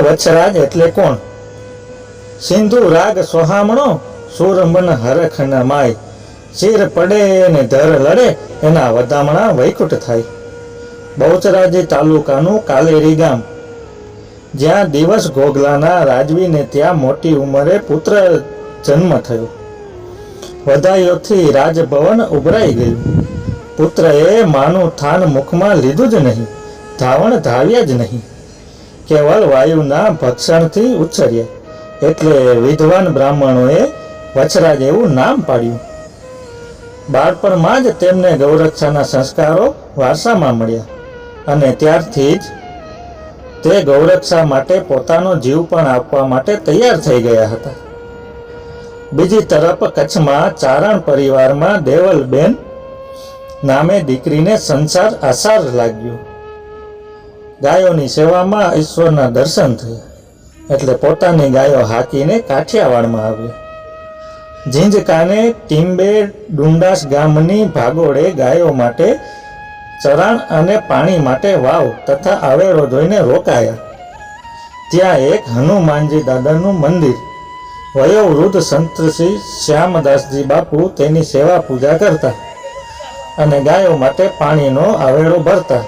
વછરાજ એટલે કોણ? સિંધુ રાગ સોહામણો, સુરમન હરખ ન માય. શિર પડે ને ધર લડે, એના વધામણા વૈકુટ થાય. બહુચરાજી તાલુકાનું કાલેરી ગામ. જ્યાં દિવસ ગોગલાના રાજવીને ત્યાં મોટી ઉંમરે પુત્ર જન્મ થયો. વધાઈઓથી રાજભવન ઉભરાઈ ગયું. પુત્રએ માનું થાન મુખમાં લીધું જ નહીં, ધાવણ ધાવ્યા જ નહીં. કેવળ વાયુના ભક્ષણથી ઉછર્યા. એટલે વિદ્વાન બ્રાહ્મણોએ વછરાજ એવું નામ પાડ્યું. બાળપણમાં જ તેમને ગૌરક્ષાના સંસ્કારો વારસામાં મળ્યા. અને ત્યારથી જ તે ગૌરક્ષા માટે પોતાનો જીવ પણ આપવા માટે તૈયાર થઈ ગયા હતા. બીજી તરફ કચ્છમાં ચારણ પરિવારમાં દેવલબેન નામે દીકરીને સંસાર આસાર લાગ્યો. ગાયોની સેવામાં ઈશ્વરના દર્શન થયા. એટલે પોતાની ગાયો હાકીને કાઠિયાવાડમાં આવી. ઝીંઝકાને ટીમ્બે ડુંડાસ ગામની ભાગોળે ગાયો માટે ચરાણ અને પાણી માટે વાવ તથા આવેરો જોઈને રોકાયા. ત્યાં એક હનુમાનજી દાદાનું મંદિર. વયોવૃદ્ધ સંતશ્રી શ્યામદાસજી બાપુ તેની સેવા પૂજા કરતા અને ગાયો માટે પાણીનો આવેડો ભરતા.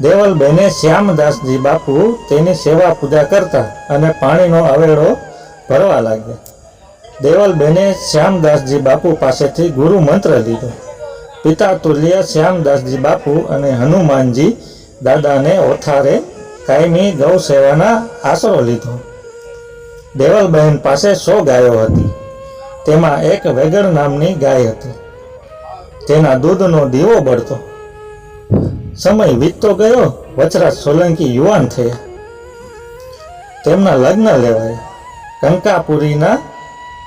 દેવલબેને શ્યામદાસજી બાપુ તેની સેવા પૂજા કરતા અને પાણીનો આવેડો ભરવા લાગ્યા. દેવલબેને શ્યામદાસજી બાપુ પાસેથી ગુરુ મંત્ર લીધો. પિતા તુલ્ય શ્યામદાસજી બાપુ અને હનુમાનજી દાદાને ઓથારે કાયમી ગૌ સેવાના આશરો લીધો. દેવલબહેન પાસે સો ગાયો હતી. તેમાં એક વેગર નામની ગાય હતી. તેના દૂધનો દીવો બળતો. સમય વીતતો ગયો, વચરાજ સોલંકી યુવાન થયા તેમના લગ્ન લેવાયા. કંકાપુરીના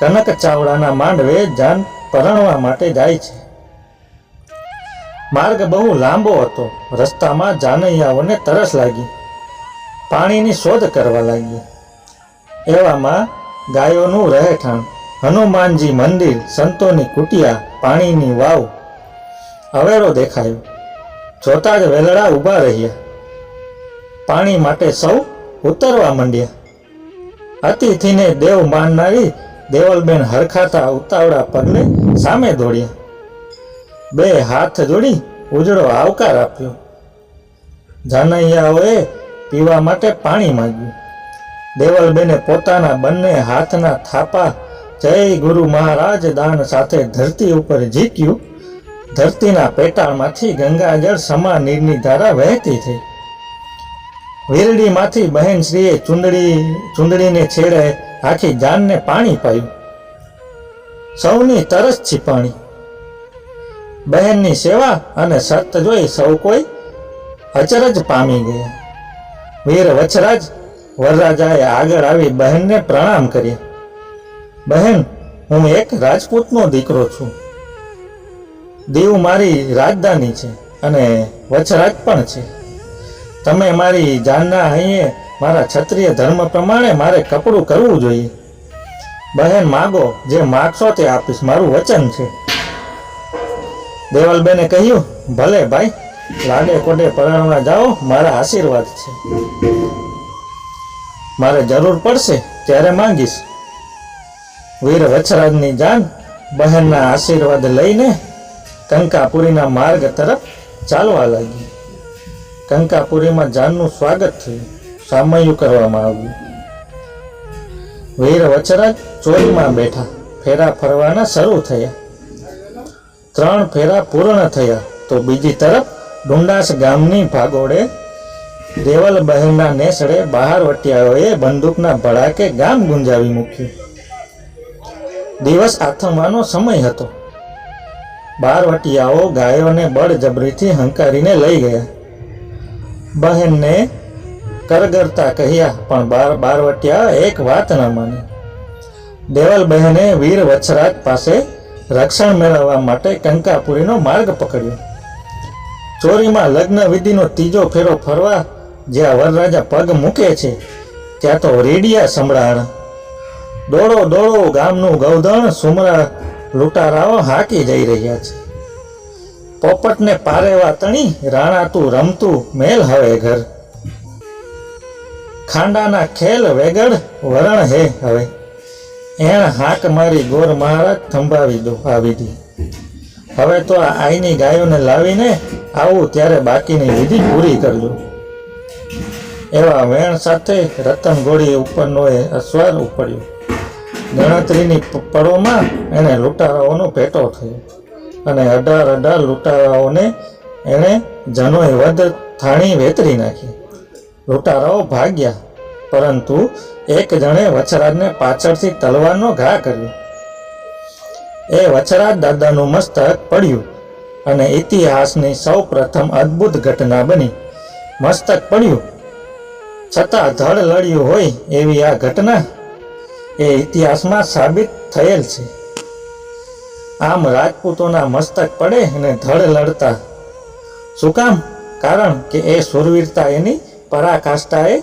કનક ચાવડાના માંડવે જાન પરણવા માટે જાય છે. માર્ગ બહુ લાંબો હતો. રસ્તામાં જાનૈયાઓને તરસ લાગી. પાણીની શોધ કરવા લાગી. એવામાં ગાયોનું રહેઠાણ, હનુમાનજી મંદિર, સંતોની કુટિયા, પાણીની વાવ, અવેરો દેખાયો. જોતા જ વેલડા ઊભા રહ્યા. પાણી માટે સૌ ઉતરવા માંડ્યા. અતિથિને દેવ માનનારી દેવલબેન હરખાતા ઉતાવળા પગલે સામે દોડ્યા. બે હાથ જોડી ઉજળો આવકાર આપ્યો. જાનૈયાઓએ પીવા માટે પાણી માંગ્યું. દેવલબેને પોતાના બંને હાથના થાપા જય ગુરુ મહારાજ દાન સાથે ધરતી ઉપર ઝીક્યું. ધરતીના પેટાળમાંથી ગંગાજળ સમા નીરની ધારા વહેતી થઈ. વીરડીમાંથી બહેનશ્રીએ ચુંદડી, ચુંદડીને છેડે આખી જાનને પાણી પાયું. સૌની તરસ છીપાણી બહેનની સેવા અને સત જોઈ સૌ કોઈ અચરજ પામી ગયા. વીર વછરાજ વરરાજાએ આગળ આવી બહેનને પ્રણામ કર્યા. બહેન, હું એક રાજપૂતનો દીકરો છું. દીવ મારી રાજધાની છે અને વચરાજ પણ છે. તમે મારી જાનના અહીંયે મારા ક્ષત્રિય ધર્મ પ્રમાણે મારે કપડું કરવું જોઈએ. બહેન માગો, જે માગશો તે આપીશ. મારું વચન છે. દેવલબેને કહ્યું, ભલે ભાઈ લાડે કોડે પરણવા જાઓ, મારા આશીર્વાદ છે. મારે જરૂર પડશે ત્યારે માંગીશ. વીર વછરાજની જાન બહેનના આશીર્વાદ લઈને કંકાપુરીના માર્ગ તરફ ચાલવા લાગી. કંકાપુરીમાં જાનનું સ્વાગત થયું. સામયું કરવામાં આવ્યું. વીર વચરાજ ચોરીમાં બેઠા. ફેરા ફરવાના શરૂ થયા. ત્રણ ફેરા પૂર્ણ થયા. તો બીજી તરફ ડુંડાસ ગામની ભાગોળે દેવલ બહેનના નેસડે બહાર વટિયાઓએ બંદૂકના ભડાકે ગામ ગુંજાવી મૂક્યું. દિવસ આથમવાનો સમય હતો. બારવટિયાઓ ગાયોને બળજબરીથી હંકારીને લઈ ગયા. બહેનને કરગરતા કહ્યા, પણ બાર, બારવટિયા એક વાત ન માની. દેવલ બહેને વીર વચ્છરાજ પાસે રક્ષણ મેળવવા માટે કંકાપુરીનો માર્ગ પકડ્યો. ચોરીમાં લગ્ન વિધિનો ત્રીજો ફેરો ફરવા જ્યાં વરરાજા પગ મૂકે છે, ત્યાં તો રેડિયા સંભળાણ દોડો દોડો ગામનું ગૌધણ સુમરા લૂંટારાઓ હાકી જઈ રહ્યા છે. પોપટને પારેવા તણી રાણાતું રમતું, મેલ હવે ઘર. ખાંડાના ખેલ વેગડ વરણ હે હવે. એણ હાક મારી ગોર મહારાજ થંભાવી દો આ વિધિ. હવે તો આ આઈની ગાયોને લાવીને આવું ત્યારે બાકીની વિધિ પૂરી કરજો. એવા વેણ સાથે રતન ઘોડી ઉપરનો એ અસવાર ઉપડ્યો ગણતરીની પળોમાં એણે લૂંટારાઓનો ભેટો થયો. અને અઢાર અઢાર લૂંટારાઓને એણે જનોએ વધ થાણી વેતરી નાખી. લૂંટારાઓ ભાગ્યા, પરંતુ એક જણે વછરાજને પાછળથી તલવારનો ઘા કર્યો. એ વછરાજ દાદાનું મસ્તક પડ્યું અને ઇતિહાસની સૌ પ્રથમ અદ્ભુત ઘટના બની. મસ્તક પડ્યું. છતાં ધડ લડ્યું હોય એવી આ ઘટના એ ઇતિહાસમાં સાબિત થયેલ છે. આમ રાજપૂતોના મસ્તક પડે અને ધડ લડતા. શું કામ? કારણ કે એ સુરવીરતા એની પરાકાષ્ઠાએ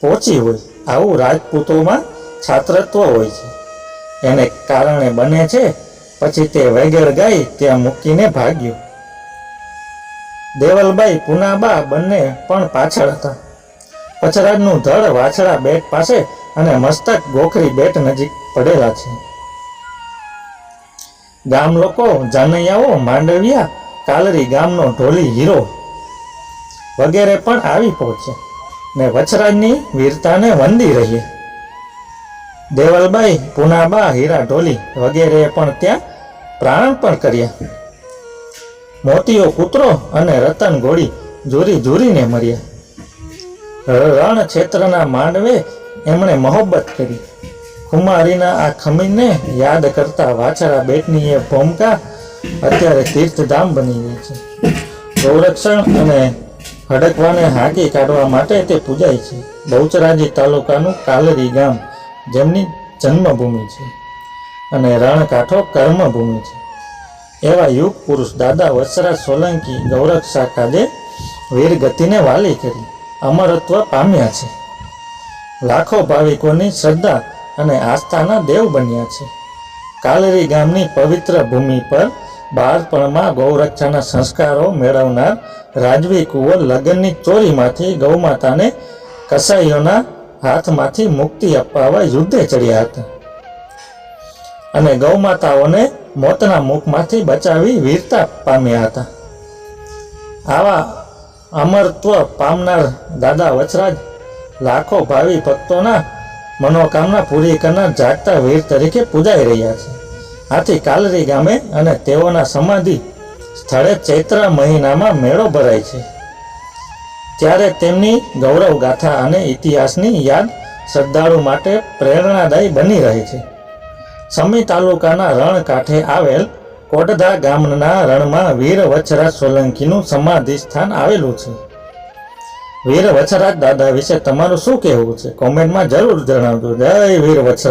પહોંચી હોય. આવું રાજપૂતોમાં છાત્રત્વ હોય છે. એને કારણે બને છે, પછી તે વગેર ગાય ત્યાં મૂકીને ભાગ્યો. દેવલબાઈ, પુનાબા બંને પણ પાછળ હતા. પછરાજનું ધડ વાછડા બેટ પાસે અને મસ્તક ગોખરી બેટ નજીક પડેલા છે. ગામ લોકો, જાનૈયાઓ, માંડવિયા, કાલરી ગામનો ઢોલી હીરો વગેરે પણ આવી પહોંચે ને વછરાજની વીરતાને વંદી રહીએ દેવલબાઈ, પુનાબા, હીરા ઢોલી વગેરે પણ ત્યાં પ્રાણ પણ કર્યા. મોતીઓ, કૂતરો અને રતન ઘોડી જુરી જુરીને મર્યા. રણ ક્ષેત્રના માંડવે એમણે મોહબ્બત કરી. કુમારીના આ ખમીને યાદ કરતા વાછરા બેટની એ ભૂમિકા અત્યારે તીર્થધામ બની ગઈ છે. ગૌરક્ષણ અને હડકવાને હાંકી કાઢવા માટે તે પૂજાય છે. બહુચરાજી તાલુકાનું કાલરી ગામ, જેમની જન્મભૂમિ છે અને રણકાંઠો કર્મભૂમિ છે. એવા યુગ પુરુષ દાદા વસરા સોલંકી ગૌરક્ષા કાદે વીરગતિને વાલી કરી. અમરત્વ પામ્યા છે. લાખો ભાવિકોની શ્રદ્ધા અને આસ્થાના દેવ બન્યા છે. કાલરી ગામની પવિત્ર ભૂમિ પર બાળપણમાં ગૌરક્ષાના સંસ્કારો મેળવનાર રાજવી કુંવર લગ્નની ચોરીમાંથી ગૌમાતાને કસાઈઓના હાથમાંથી મુક્તિ અપાવવા યુદ્ધે ચડ્યા હતા. અને ગૌમાતાઓને મોતના મુખમાંથી બચાવી વીરતા પામ્યા હતા. આવા અમરત્વ પામનાર દાદા વચરાજ લાખો ભાવિ ભક્તોના મનોકામના પૂરી કરનાર જાગતા વીર તરીકે પૂજાઈ રહ્યા છે. આથી કાલરી ગામે અને તેઓના સમાધિ સ્થળે ચૈત્ર મહિનામાં મેળો ભરાય છે. ત્યારે તેમની ગૌરવ ગાથા અને ઇતિહાસની યાદ શ્રદ્ધાળુ માટે પ્રેરણાદાયી બની રહે છે. સમી તાલુકાના રણ કાંઠે આવેલ કોટધા ગામના રણમાં વીર વચરા સોલંકીનું સમાધિ સ્થાન આવેલું છે. વીર વછરાજ દાદા વિશે તમારું શું કહેવું છે? કોમેન્ટમાં જરૂર જણાવજો. જય વીર વછરાજ